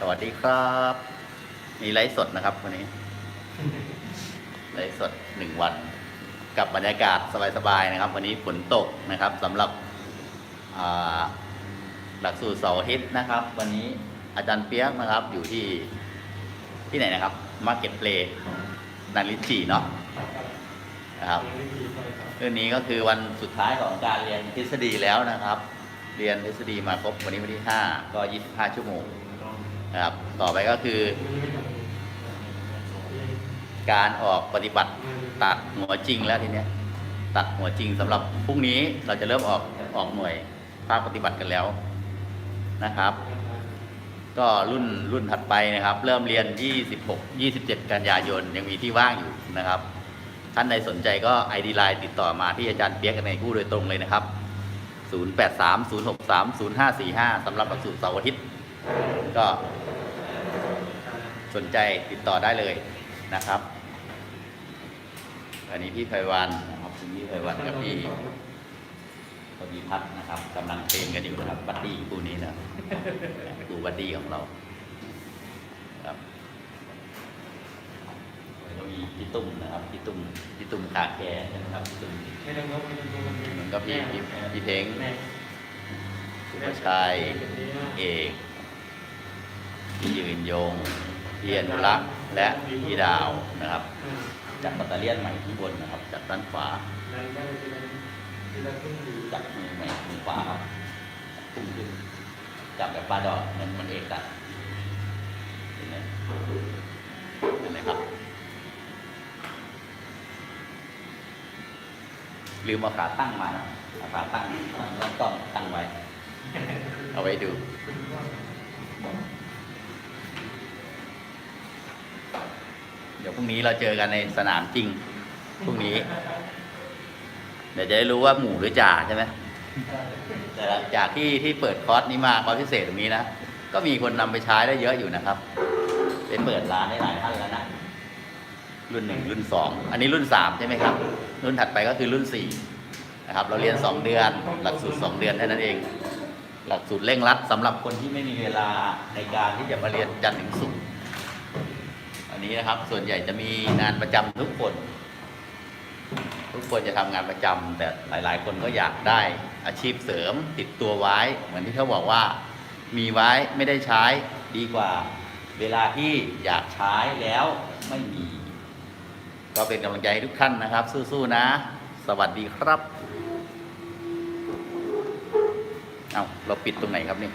สวัสดีครับ มีไลฟ์สดนะครับวันนี้ไลฟ์สดหนึ่งวัน กับบรรยากาศสบายๆนะครับ วันนี้ฝนตกนะครับสำหรับหลักสูตรเสาร์อาทิตย์นะครับ วันนี้อาจารย์เปียกนะครับ อยู่ที่ที่ไหนนะครับมาเก็ตเพลย์นันลิจีเนาะนะครับเรื่องนี้ก็คือวันสุดท้ายของการเรียนทฤษฎีแล้วนะครับ เรียนทฤษฎีมาครบวันนี้วันที่ 5 ก็ 25 ชั่วโมง นะครับ ต่อไปก็คือ การออกปฏิบัติตัดหัวจริงแล้วทีเนี้ยตัดหัวจริงสำหรับพรุ่งนี้เราจะเริ่มออกออกหน่วยภาคปฏิบัติกันแล้วนะครับ ก็รุ่นรุ่นถัดไปนะครับ เริ่มเรียน 26 27 กันยายนยังมีที่ว่างอยู่นะครับ ท่านใดสนใจก็ ID Line ติดต่อมาที่อาจารย์เปียกในคู่โดยตรงเลยนะครับ 0830630545สำหรับหลักสูตรเสาร์อาทิตย์ก็ สนใจติดต่อได้เลยนะครับ อันนี้พี่ไพวันนะครับคุณพี่ไพวันกับพี่พอดีพัฒน์นะครับกำลังเทรนกันอยู่นะครับบัดดี้คู่นี้นะดูบัดดี้ของเราครับแล้วก็มีพี่ตุ้มนะครับพี่ตุ้มพี่ตุ้มคาแคร์ใช่ไหมครับพี่ตุ้มไม่ต้องงบไม่ต้องงบมันก็พี่พี่พี่เพ้งแม่สุภชัยเอกพี่ยืนยง พี่อนุรักษ์และพี่ดาวนะครับจัดปัตเตอร์เลียนใหม่ที่บนนะครับ จากด้านขวานั่นก็คือที่เราขึ้นอยู่จับมือใหม่มือขวาครับพุ่งขึ้นจับแบบปลาดอกเหมือนมันเอกตัดเห็นไหมเห็นไหมครับลืมเอาขาตั้งมานะเอาขาตั้งตั้งแล้วต้องตั้งไว้ เอาไว้ดู ดี๋ยวพรุ่งนี้เราเจอกันในสนามจริงพรุ่งนี้ เดี๋ยวจะได้รู้ว่าหมู่หรือจ่าใช่ไหมแต่จากที่ที่เปิดคอร์สนี้มาคอร์สพิเศษตรงนี้นะก็มีคนนำไปใช้ได้เยอะอยู่นะครับไปเปิดร้านได้หลายท่านแล้วนะรุ่นหนึ่งรุ่นสองอันนี้รุ่นสามใช่ไหมครับ รุ่นถัดไปก็คือรุ่นสี่นะครับ เราเรียนสองเดือน หลักสูตรสองเดือนเท่านั้นเอง หลักสูตรเร่งรัดสำหรับคนที่ไม่มีเวลาในการที่จะมาเรียนจันทร์ถึงศุกร์ นี้นะครับ ส่วนใหญ่จะมีงานประจำทุกคน ทุกคนจะทำงานประจำแต่หลาย ๆ คนก็อยากได้อาชีพเสริมติดตัวไว้ เหมือนที่เขาบอกว่า มีไว้ไม่ได้ใช้ดีกว่า เวลาที่อยากใช้แล้วไม่มี ก็เป็นกำลังใจให้ทุกท่านนะครับ สู้ๆนะ สวัสดีครับ เอาเราปิดตรงไหนครับนี่